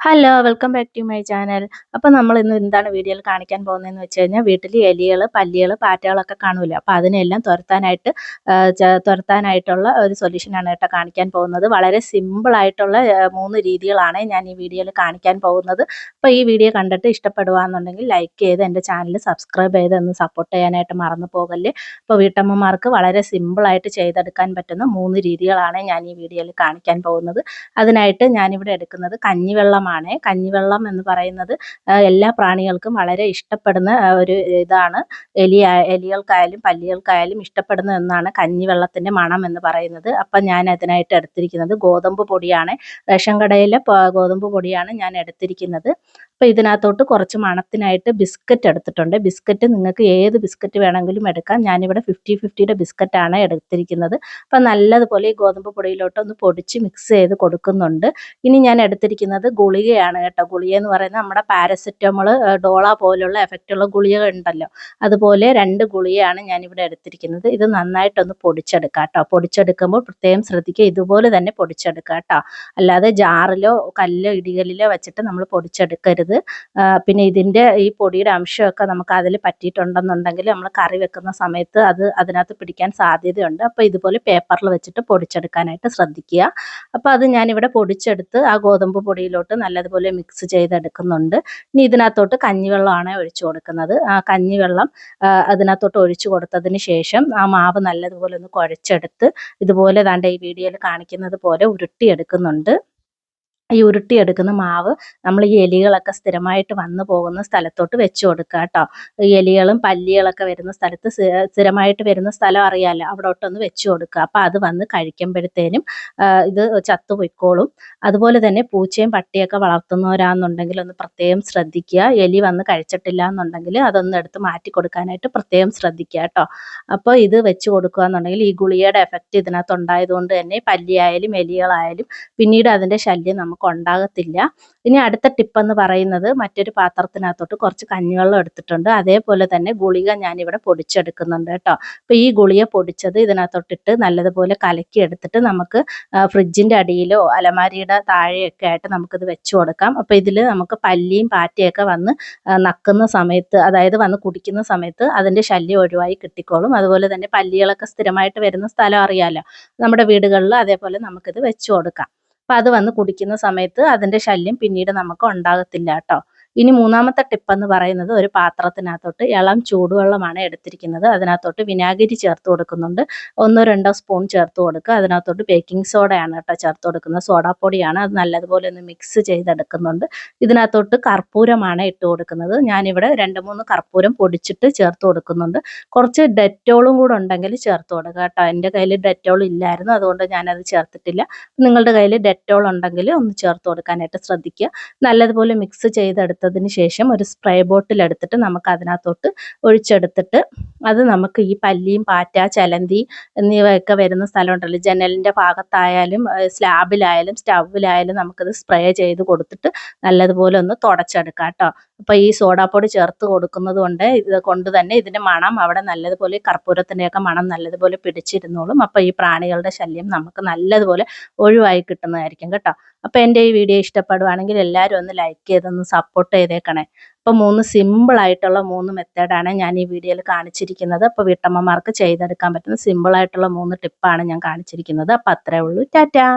Hello welcome back to my channel അപ്പോൾ നമ്മൾ ഇന്ന് എന്താണ് വീഡിയോയിൽ കാണിക്കാൻ പോകുന്നതെന്ന് വെച്ച് കഴിഞ്ഞാൽ വീട്ടിൽ എലികൾ പല്ലികൾ പാറ്റകളൊക്കെ കാണൂല അപ്പോൾ അതിനെല്ലാം തുരത്താനായിട്ട് തുരത്താനായിട്ടുള്ള ഒരു സൊല്യൂഷനാണ് കേട്ടോ കാണിക്കാൻ പോകുന്നത്. വളരെ സിമ്പിൾ ആയിട്ടുള്ള മൂന്ന് രീതികളാണ് ഞാൻ ഈ വീഡിയോയിൽ കാണിക്കാൻ പോകുന്നത്. അപ്പോൾ ഈ വീഡിയോ കണ്ടിട്ട് ഇഷ്ടപ്പെടുകയെന്നുണ്ടെങ്കിൽ ലൈക്ക് ചെയ്ത് എന്റെ ചാനൽ സബ്സ്ക്രൈബ് ചെയ്ത് ഒന്ന് സപ്പോർട്ട് ചെയ്യാനായിട്ട് മറന്നു പോകല്ലേ? അപ്പോൾ വീട്ടമ്മമാർക്ക് വളരെ സിമ്പിളായിട്ട് ചെയ്തെടുക്കാൻ പറ്റുന്ന മൂന്ന് രീതികളാണ് ഞാൻ ഈ വീഡിയോയിൽ കാണിക്കാൻ പോകുന്നത്. അതിനായിട്ട് ഞാനിവിടെ എടുക്കുന്നത് കഞ്ഞിവെള്ളം വെള്ളമാണ് കഞ്ഞിവെള്ളം എന്ന് പറയുന്നത് എല്ലാ പ്രാണികൾക്കും വളരെ ഇഷ്ടപ്പെടുന്ന ഒരു ഇതാണ്. എലി എലികൾക്കായാലും പല്ലികൾക്കായാലും ഇഷ്ടപ്പെടുന്ന ഒന്നാണ് കഞ്ഞിവെള്ളത്തിന്റെ മണം എന്ന് പറയുന്നത്. അപ്പം ഞാൻ അതിനായിട്ട് എടുത്തിരിക്കുന്നത് ഗോതമ്പ് പൊടിയാണ്. റേഷൻ കടയിലെ ഗോതമ്പ് പൊടിയാണ് ഞാൻ എടുത്തിരിക്കുന്നത്. അപ്പോൾ ഇതിനകത്തോട്ട് കുറച്ച് മണത്തിനായിട്ട് ബിസ്ക്കറ്റ് എടുത്തിട്ടുണ്ട്. ബിസ്ക്കറ്റ് നിങ്ങൾക്ക് ഏത് ബിസ്ക്കറ്റ് വേണമെങ്കിലും എടുക്കാം. ഞാനിവിടെ ഫിഫ്റ്റി ഫിഫ്റ്റിയുടെ ബിസ്ക്കറ്റാണ് എടുത്തിരിക്കുന്നത്. അപ്പം നല്ലതുപോലെ ഈ ഗോതമ്പ് പൊടിയിലോട്ട് ഒന്ന് പൊടിച്ച് മിക്സ് ചെയ്ത് കൊടുക്കുന്നുണ്ട്. ഇനി ഞാൻ എടുത്തിരിക്കുന്നത് ഗുളികയാണ് കേട്ടോ. ഗുളിക എന്ന് പറയുന്നത് നമ്മുടെ പാരസെറ്റമോൾ ഡോള പോലുള്ള എഫക്റ്റുള്ള ഗുളിക ഉണ്ടല്ലോ. അതുപോലെ രണ്ട് ഗുളികയാണ് ഞാനിവിടെ എടുത്തിരിക്കുന്നത്. ഇത് നന്നായിട്ടൊന്ന് പൊടിച്ചെടുക്കാം കേട്ടോ. പൊടിച്ചെടുക്കുമ്പോൾ പ്രത്യേകം ശ്രദ്ധിക്കുക. ഇതുപോലെ തന്നെ പൊടിച്ചെടുക്കുക കേട്ടോ. അല്ലാതെ ജാറിലോ കല്ലോ ഇടികളിലോ വെച്ചിട്ട് നമ്മൾ പൊടിച്ചെടുക്കരുത്. പിന്നെ ഇതിന്റെ ഈ പൊടിയുടെ അംശമൊക്കെ നമുക്ക് അതിൽ പറ്റിയിട്ടുണ്ടെന്നുണ്ടെങ്കിൽ നമ്മൾ കറി വെക്കുന്ന സമയത്ത് അത് അതിനകത്ത് പിടിക്കാൻ സാധ്യതയുണ്ട്. അപ്പോൾ ഇതുപോലെ പേപ്പറിൽ വെച്ചിട്ട് പൊടിച്ചെടുക്കാനായിട്ട് ശ്രദ്ധിക്കുക. അപ്പോൾ അത് ഞാനിവിടെ പൊടിച്ചെടുത്ത് ആ ഗോതമ്പ് പൊടിയിലോട്ട് നല്ലതുപോലെ മിക്സ് ചെയ്തെടുക്കുന്നുണ്ട്. ഇനി ഇതിനകത്തോട്ട് കഞ്ഞിവെള്ളമാണ് ഒഴിച്ചു കൊടുക്കുന്നത്. ആ കഞ്ഞിവെള്ളം അതിനകത്തോട്ട് ഒഴിച്ചു കൊടുത്തതിന് ശേഷം ആ മാവ് നല്ലതുപോലെ ഒന്ന് കുഴച്ചെടുത്ത് ഇതുപോലെ താണ്ട ഈ വീഡിയോയിൽ കാണിക്കുന്നത് പോലെ ഉരുട്ടിയെടുക്കുന്നുണ്ട്. ഈ ഉരുട്ടിയെടുക്കുന്ന മാവ് നമ്മൾ ഈ എലികളൊക്കെ സ്ഥിരമായിട്ട് വന്നു പോകുന്ന സ്ഥലത്തോട്ട് വെച്ച് കൊടുക്കുക കേട്ടോ ഈ എലികളും പല്ലികളൊക്കെ വരുന്ന സ്ഥലത്ത് സ്ഥിരമായിട്ട് വരുന്ന സ്ഥലം അറിയാമല്ലോ അവിടോട്ടൊന്ന് വെച്ച് കൊടുക്കുക അപ്പം അത് വന്ന് കഴിക്കുമ്പോഴത്തേനും ഇത് ചത്തു പൊയ്ക്കോളും. അതുപോലെ തന്നെ പൂച്ചയും പട്ടിയൊക്കെ വളർത്തുന്നവരാണെന്നുണ്ടെങ്കിൽ ഒന്ന് പ്രത്യേകം ശ്രദ്ധിക്കുക. എലി വന്ന് കഴിച്ചിട്ടില്ല എന്നുണ്ടെങ്കിൽ അതൊന്ന് എടുത്ത് മാറ്റി കൊടുക്കാനായിട്ട് പ്രത്യേകം ശ്രദ്ധിക്കുക കേട്ടോ അപ്പോൾ ഇത് വെച്ച് കൊടുക്കുക എന്നുണ്ടെങ്കിൽ ഈ ഗുളികയുടെ എഫക്റ്റ് ഇതിനകത്ത് ഉണ്ടായതുകൊണ്ട് തന്നെ പല്ലിയായാലും എലികളായാലും പിന്നീട് അതിന്റെ ശല്യം നമുക്ക് നമുക്ക് ഉണ്ടാകത്തില്ല ഇനി അടുത്ത ടിപ്പ് എന്ന് പറയുന്നത് മറ്റൊരു പാത്രത്തിനകത്തോട്ട് കുറച്ച് കഞ്ഞിവെള്ളം എടുത്തിട്ടുണ്ട്. അതേപോലെ തന്നെ ഗുളിക ഞാനിവിടെ പൊടിച്ചെടുക്കുന്നുണ്ട് കേട്ടോ. അപ്പോൾ ഈ ഗുളിക പൊടിച്ചത് ഇതിനകത്തോട്ടിട്ട് നല്ലതുപോലെ കലക്കി എടുത്തിട്ട് നമുക്ക് ഫ്രിഡ്ജിന്റെ അടിയിലോ അലമാരിയുടെ താഴെയൊക്കെ ആയിട്ട് നമുക്കിത് വെച്ചു കൊടുക്കാം. അപ്പോൾ ഇതിൽ നമുക്ക് പല്ലിയും പാറ്റയൊക്കെ വന്ന് നക്കുന്ന സമയത്ത് അതായത് വന്ന് കുടിക്കുന്ന സമയത്ത് അതിന്റെ ശല്യം ഒഴിവായി കിട്ടിക്കോളും. അതുപോലെ തന്നെ പല്ലികളൊക്കെ സ്ഥിരമായിട്ട് വരുന്ന സ്ഥലം അറിയാമല്ലോ നമ്മുടെ വീടുകളിൽ അതേപോലെ നമുക്കിത് വെച്ചു കൊടുക്കാം. അപ്പം അത് വന്ന് കുടിക്കുന്ന സമയത്ത് അതിന്റെ ശല്യം പിന്നീട് നമുക്ക് ഉണ്ടാകത്തില്ല കേട്ടോ. ഇനി മൂന്നാമത്തെ ടിപ്പ് എന്ന് പറയുന്നത് ഒരു പാത്രത്തിനകത്തോട്ട് ഇളം ചൂടുവെള്ളമാണ് എടുത്തിരിക്കുന്നത്. അതിനകത്തോട്ട് വിനാഗിരി ചേർത്ത് കൊടുക്കുന്നുണ്ട്. ഒന്നോ രണ്ടോ സ്പൂൺ ചേർത്ത് കൊടുക്കുക. അതിനകത്തോട്ട് ബേക്കിംഗ് സോഡയാണ് കേട്ടോ ചേർത്ത് കൊടുക്കുന്നത്. സോഡാപ്പൊടിയാണ്. അത് നല്ലതുപോലെ ഒന്ന് മിക്സ് ചെയ്തെടുക്കുന്നുണ്ട്. ഇതിനകത്തോട്ട് കർപ്പൂരമാണ് ഇട്ട് കൊടുക്കുന്നത്. ഞാനിവിടെ രണ്ട് മൂന്ന് കർപ്പൂരം പൊടിച്ചിട്ട് ചേർത്ത് കൊടുക്കുന്നുണ്ട്. കുറച്ച് ഡെറ്റോളും കൂടെ ഉണ്ടെങ്കിൽ ചേർത്ത് കൊടുക്കുക കേട്ടോ. എന്റെ കയ്യിൽ ഡെറ്റോൾ ഇല്ലായിരുന്നു. അതുകൊണ്ട് ഞാനത് ചേർത്തിട്ടില്ല. നിങ്ങളുടെ കയ്യിൽ ഡെറ്റോൾ ഉണ്ടെങ്കിൽ ഒന്ന് ചേർത്ത് കൊടുക്കാനായിട്ട് ശ്രദ്ധിക്കുക. നല്ലതുപോലെ മിക്സ് ചെയ്തെടുത്ത് എടുത്തതിന് ശേഷം ഒരു സ്പ്രേ ബോട്ടിൽ എടുത്തിട്ട് നമുക്ക് അതിനകത്തോട്ട് ഒഴിച്ചെടുത്തിട്ട് അത് നമുക്ക് ഈ പല്ലിയും പാറ്റ ചലന്തി എന്നിവയൊക്കെ വരുന്ന സ്ഥലമുണ്ടല്ലോ. ജനലിന്റെ ഭാഗത്തായാലും സ്ലാബിലായാലും സ്റ്റൗവിലായാലും നമുക്കത് സ്പ്രേ ചെയ്ത് കൊടുത്തിട്ട് നല്ലതുപോലെ ഒന്ന് തുടച്ചെടുക്കാം കേട്ടോ. അപ്പോൾ ഈ സോഡാപ്പൊടി ചേർത്ത് കൊടുക്കുന്നത് കൊണ്ട് ഇത് കൊണ്ട് തന്നെ ഇതിന്റെ മണം അവിടെ നല്ലതുപോലെ കർപ്പൂരത്തിന്റെയൊക്കെ മണം നല്ലതുപോലെ പിടിച്ചിരുന്നോളും. അപ്പോൾ ഈ പ്രാണികളുടെ ശല്യം നമുക്ക് നല്ലതുപോലെ ഒഴിവായി കിട്ടുന്നതായിരിക്കും കേട്ടോ. അപ്പോൾ എന്റെ ഈ വീഡിയോ ഇഷ്ടപ്പെടുവാണെങ്കിൽ എല്ലാവരും ഒന്ന് ലൈക്ക് ചെയ്തൊന്ന് സപ്പോർട്ട് ചെയ്തേക്കണേ. അപ്പോൾ മൂന്ന് സിമ്പിളായിട്ടുള്ള മൂന്ന് മെത്തേഡാണ് ഞാൻ ഈ വീഡിയോയിൽ കാണിച്ചിരിക്കുന്നത്. അപ്പോൾ വീട്ടമ്മമാർക്ക് ചെയ്തെടുക്കാൻ പറ്റുന്ന സിമ്പിളായിട്ടുള്ള മൂന്ന് ടിപ്പാണ് ഞാൻ കാണിച്ചിരിക്കുന്നത്. അപ്പോൾ അത്രേ ഉള്ളൂ. ടാറ്റാ.